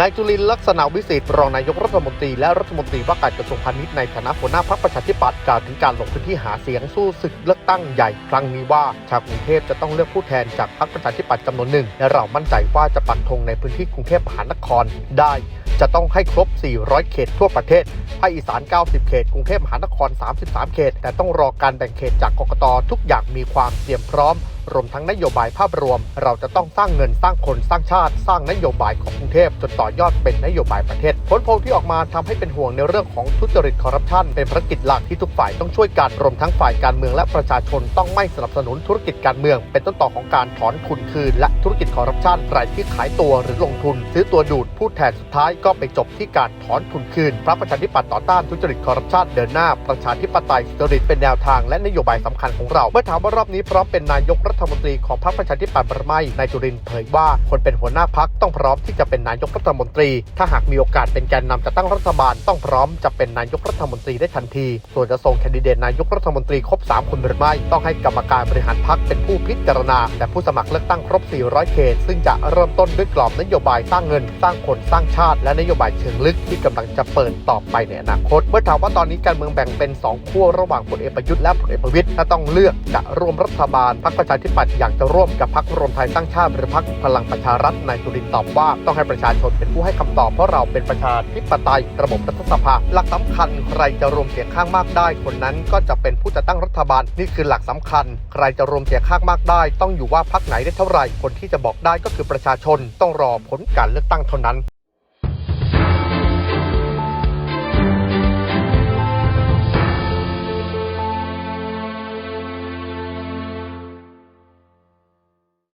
นายจุลินลักษณะวิสิทธิ์รองนายกรัฐมนตรีและรัฐมนตรีว่าการกระทรวงพาณิชย์ในฐานะหัวหน้าพรรคประชาธิปัตย์กล่าวถึงการลงพื้นที่หาเสียงสู้ศึกเลือกตั้งใหญ่ ครั้งนี้ว่าชาวกรุงเทพจะต้องเลือกผู้แทนจากพรรคประชาธิปัตย์จำนวนหนึ่ง และเรามั่นใจว่าจะปักธงในพื้นที่กรุงเทพมหานครได้ จะต้องให้ครบ 400 เขตทั่วประเทศภาคอีสาน 90 เขต กรุงเทพมหานคร 33 เขต แต่ต้องรอการแบ่งเขตจากกกตทุกอย่างมีความเตรียมพร้อม รวมทั้งนโยบายภาพรวม เราจะต้องสร้างเงินสร้างคนสร้างชาติ สร้างนโยบายของกรุงเทพจนต่อยอดเป็นนโยบายประเทศ ผลโพลที่ออกมาทำให้เป็นห่วงในเรื่องของทุจริตคอร์รัปชันเป็นภารกิจหลักที่ทุกฝ่ายต้องช่วยกันรวมทั้งฝ่ายการเมืองและประชาชนต้องไม่สนับสนุนธุรกิจการเมือง เป็นต้นต่อของการถอนทุนคืน และธุรกิจคอร์รัปชันใครที่ขายตัวหรือลงทุน ซื้อตัวดูดผู้แทนสุดท้ายก็ไปจบที่การถอนทุนคืนพรรคประชาธิปัตย์ต่อต้านทุจริตคอร์รัปชันเดินหน้าประชาธิปไตยสุจริตเป็นแนวทางและนโยบายสำคัญของเราเมื่อถามว่ารอบนี้พร้อมเป็นนายกรัฐมนตรีของพรรคประชาธิปัตย์หรือไม่นายจุรินเผยว่าคนเป็นหัวหน้าพรรคต้องพร้อมที่จะเป็นนายกรัฐมนตรี ถ้าหากมีโอกาสเป็นแกนนำจะตั้งรัฐบาล ต้องพร้อมจะเป็นนายกรัฐมนตรีได้ทันที ส่วนจะส่งแคนดิเดตนายกรัฐมนตรีครบ 3 คนหรือไม่ต้องให้กรรมการบริหารพรรคเป็นผู้พิจารณาแต่ผู้สมัครเลือกตั้งครบ 400 เขต ซึ่งจะเริ่มต้นด้วยกรอบนโยบายสร้างเงิน สร้างคนสร้างชาติ และนโยบายเชิงลึกที่กำลังจะเปิดต่อไปในอนาคต เมื่อถามว่าตอนนี้การเมืองแบ่งเป็น 2 ขั้วระหว่างพลเอกประยุทธ์และพลเอกประวิตยถ้าต้องเลือกจะร่วมรัฐบาลพรรคประชาธิปัตย์อยากจะร่วมกับพรรครวมไทยสร้างชาติหรือพรรคพลังประชารัฐนายจุรินตอบว่าต้องให้ประชาชนเป็นผู้ให้คำตอบเพราะเราเป็นประชาธิปไตยระบบรัฐสภา หลักสำคัญใครจะรวมเสียงข้างมากได้ คนนั้นก็จะเป็นผู้จัดตั้งรัฐบาล นี่คือหลักสำคัญ ใครจะรวมเสียงข้างมากได้ ต้องอยู่ว่าพรรคไหนได้เท่าไหร่คนที่จะบอกได้ก็คือประชาชน ต้องรอผลการเลือกตั้งเท่านั้น